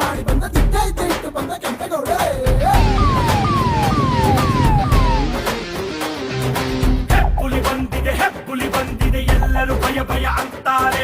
ಮಾಡಿ ಬಂದ ಬಂದ ಹೆಬ್ಬುಲಿ ಬಂದಿದೆ ಹೆಬ್ಬುಲಿ ಬಂದಿದೆ ಎಲ್ಲರೂ ಭಯ ಭಯ ಅಂತಾರೆ.